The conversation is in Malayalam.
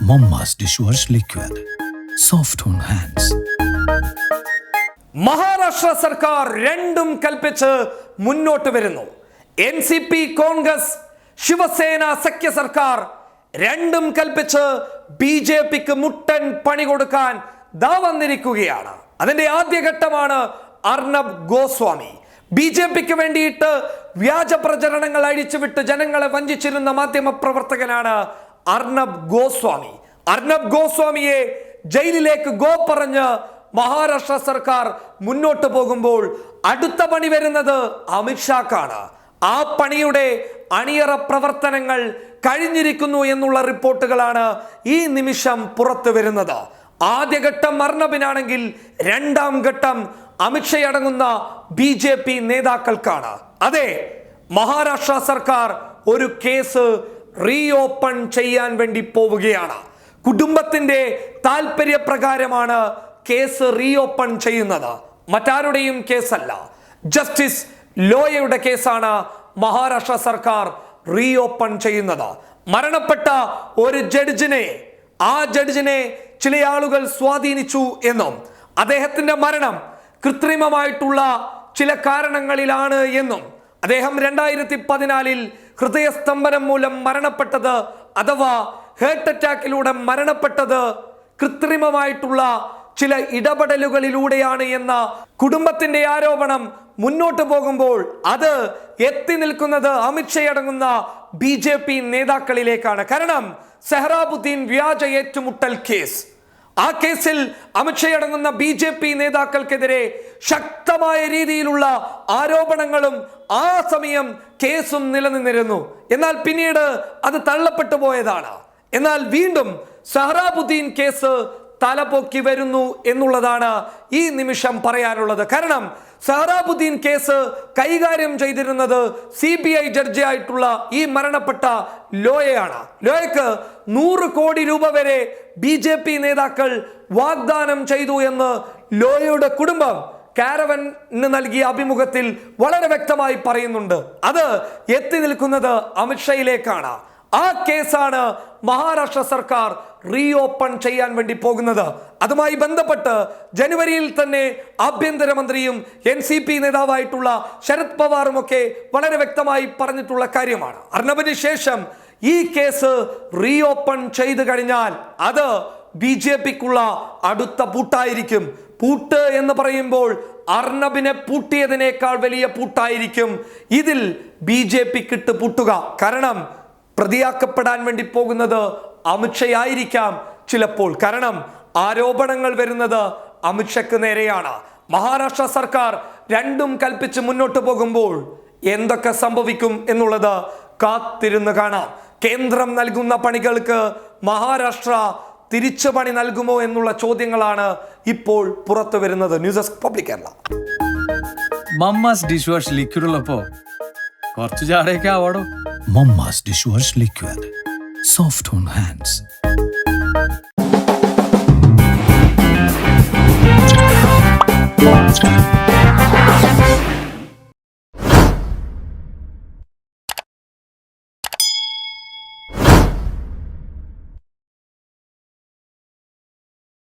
Momma's dishwash liquid. Soft on hands. Maharashtra സർക്കാർ രണ്ടും കൽപ്പിച്ച് മുന്നോട്ട് വരുന്നു N C P Congress Shiv Sena സഖ്യ സർക്കാർ രണ്ടും കൽപ്പിച്ച് ബി ജെ പിക്ക് മുട്ടൻ പണി കൊടുക്കാൻ ദാ വന്നിരിക്കുകയാണ് അതിന്റെ ആദ്യഘട്ടമാണ് അർണബ് ഗോസ്വാമി ബി ജെ പിക്ക് വേണ്ടിയിട്ട് വ്യാജ പ്രചരണങ്ങൾ അഴിച്ചുവിട്ട് ജനങ്ങളെ വഞ്ചിച്ചിരുന്ന മാധ്യമ പ്രവർത്തകനാണ് അർണബ് ഗോസ്വാമി. അർണബ് ഗോസ്വാമിയെ ജയിലിലേക്ക് ഗോ പറഞ്ഞ് മഹാരാഷ്ട്ര സർക്കാർ മുന്നോട്ട് പോകുമ്പോൾ അടുത്ത പണി വരുന്നത് അമിത്ഷാക്കാണ് ആ പണിയുടെ അണിയറ പ്രവർത്തനങ്ങൾ കഴിഞ്ഞിരിക്കുന്നു എന്നുള്ള റിപ്പോർട്ടുകളാണ് ഈ നിമിഷം പുറത്തു വരുന്നത്. ആദ്യഘട്ടം അർണബിനാണെങ്കിൽ രണ്ടാം ഘട്ടം അമിത്ഷയടങ്ങുന്ന ബി ജെ പി നേതാക്കൾക്കാണ്. അതെ മഹാരാഷ്ട്ര സർക്കാർ ഒരു കേസ് റീ ഓപ്പൺ ചെയ്യാൻ വേണ്ടി പോവുകയാണ്. കുടുംബത്തിന്റെ താല്പര്യപ്രകാരമാണ് കേസ് റീ ഓപ്പൺ ചെയ്യുന്നത്. മറ്റാരുടെയും കേസല്ല. ജസ്റ്റിസ് ലോയയുടെ കേസാണ് മഹാരാഷ്ട്ര സർക്കാർ റീ ഓപ്പൺ ചെയ്യുന്നത്. മരണപ്പെട്ട ഒരു ജഡ്ജിനെ ആ ജഡ്ജിനെ ചില ആളുകൾ സ്വാധീനിച്ചു എന്നും അദ്ദേഹത്തിന്റെ മരണം കൃത്രിമമായിട്ടുള്ള ചില കാരണങ്ങളിലാണ് എന്നും അദ്ദേഹം രണ്ടായിരത്തി പതിനാലിൽ ഹൃദയസ്തംഭനം മൂലം മരണപ്പെട്ടത് അഥവാ ഹേർട്ട് അറ്റാക്കിലൂടെ മരണപ്പെട്ടത് കൃത്രിമമായിട്ടുള്ള ചില ഇടപെടലുകളിലൂടെയാണ് എന്ന കുടുംബത്തിന്റെ ആരോപണം മുന്നോട്ട് പോകുമ്പോൾ അത് എത്തി നിൽക്കുന്നത് അമിത്ഷയടങ്ങുന്ന ബി ജെ പി നേതാക്കളിലേക്കാണ്. കാരണം സെഹ്റാബുദ്ദീൻ വ്യാജ ഏറ്റുമുട്ടൽ കേസ്. ആ കേസിൽ അമിത്ഷയടങ്ങുന്ന ബി ജെ പി നേതാക്കൾക്കെതിരെ ശക്തമായ രീതിയിലുള്ള ആരോപണങ്ങളും ആ സമയം കേസും നിലനിന്നിരുന്നു. എന്നാൽ പിന്നീട് അത് തള്ളപ്പെട്ടു പോയതാണ്. എന്നാൽ വീണ്ടും സഹറാബുദ്ദീൻ കേസ് തലപൊക്കി വരുന്നു എന്നുള്ളതാണ് ഈ നിമിഷം പറയാനുള്ളത്. കാരണം സഹ്റാബുദ്ദീൻ കേസ് കൈകാര്യം ചെയ്തിരുന്നത് സി ബി ഐ ജഡ്ജി ആയിട്ടുള്ള ഈ മരണപ്പെട്ട ലോയയാണ്. ലോയക്ക് നൂറ് കോടി രൂപ വരെ ബി ജെ പി നേതാക്കൾ വാഗ്ദാനം ചെയ്തു എന്ന് ലോയയുടെ കുടുംബം കാരവന് നൽകിയ അഭിമുഖത്തിൽ വളരെ വ്യക്തമായി പറയുന്നുണ്ട്. അത് എത്തി നിൽക്കുന്നത് അമിത്ഷയിലേക്കാണ് ആ കേസാണ് മഹാരാഷ്ട്ര സർക്കാർ റീ ഓപ്പൺ ചെയ്യാൻ വേണ്ടി പോകുന്നത്. അതുമായി ബന്ധപ്പെട്ട് ജനുവരിയിൽ തന്നെ ആഭ്യന്തരമന്ത്രിയും എൻ സി പി നേതാവായിട്ടുള്ള ശരത് പവാറുമൊക്കെ വളരെ വ്യക്തമായി പറഞ്ഞിട്ടുള്ള കാര്യമാണ്. അർണബിന് ശേഷം ഈ കേസ് റീ ഓപ്പൺ ചെയ്തു കഴിഞ്ഞാൽ അത് ബി ജെ പിക്കുള്ള അടുത്ത പൂട്ടായിരിക്കും. പൂട്ട് എന്ന് പറയുമ്പോൾ അർണബിനെ പൂട്ടിയതിനേക്കാൾ വലിയ പൂട്ടായിരിക്കും. ഇതിൽ ബി ജെ പിക്കിട്ട് പൂട്ടുക. കാരണം പ്രതിയാക്കപ്പെടാൻ വേണ്ടി പോകുന്നത് അമിത്ഷയായിരിക്കാം ചിലപ്പോൾ. കാരണം ആരോപണങ്ങൾ വരുന്നത് അമിത്ഷയ്ക്ക് നേരെയാണ്. മഹാരാഷ്ട്ര സർക്കാർ രണ്ടും കൽപ്പിച്ച് മുന്നോട്ട് പോകുമ്പോൾ എന്തൊക്കെ സംഭവിക്കും എന്നുള്ളത് കാത്തിരുന്ന് കാണാം. കേന്ദ്രം നൽകുന്ന പണികൾക്ക് മഹാരാഷ്ട്ര തിരിച്ചു പണി നൽകുമോ എന്നുള്ള ചോദ്യങ്ങളാണ് ഇപ്പോൾ പുറത്തു വരുന്നത്. News desk public Kerala. Mamma's dish wash liquid ഉള്ളപ്പോ കുറച്ച് ചാടയൊക്കെ ആവാടോ? Momma's dishwash liquid. Soft on hands.